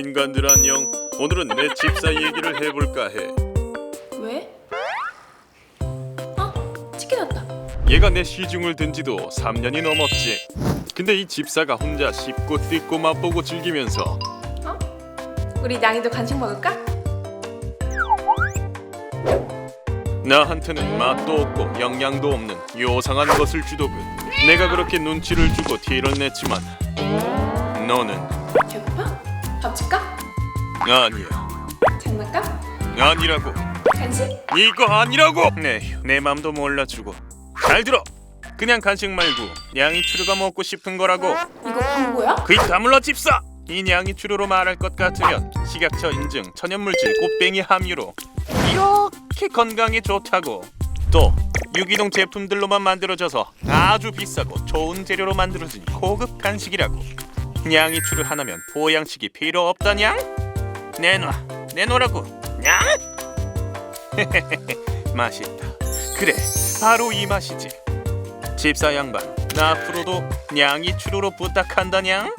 인간들 안녕. 오늘은 내 집사 얘기를 해볼까 해. 왜? 어? 치킨 왔다. 얘가 내 시중을 든 지도 3년이 넘었지. 근데 이 집사가 혼자 씹고 뜯고 맛보고 즐기면서 어? 우리 냥이도 간식 먹을까? 나한테는 맛도 없고 영양도 없는 요상한 것을 주더군. 내가 그렇게 눈치를 주고 티를 냈지만 너는 배고파? 밥 줄까? 아니야. 장난감? 아니라고. 간식? 이거 아니라고. 네, 내 맘도 몰라주고. 잘 들어. 그냥 간식 말고 양이추루가 먹고 싶은 거라고. 이거 광고야? 그이 다물러 집사. 이 양이추루로 말할 것 같으면 식약처 인증 천연물질 꽃뱅이 함유로 이렇게 건강에 좋다고. 또 유기농 제품들로만 만들어져서 아주 비싸고 좋은 재료로 만들어진 고급 간식이라고. 양이추루 하나면 보양식이 필요 없다냐? 내놔, 내놓으라고. 냥? 맛있다. 그래, 바로 이 맛이지. 집사 양반, 나 앞으로도 양이추루로 부탁한다냥.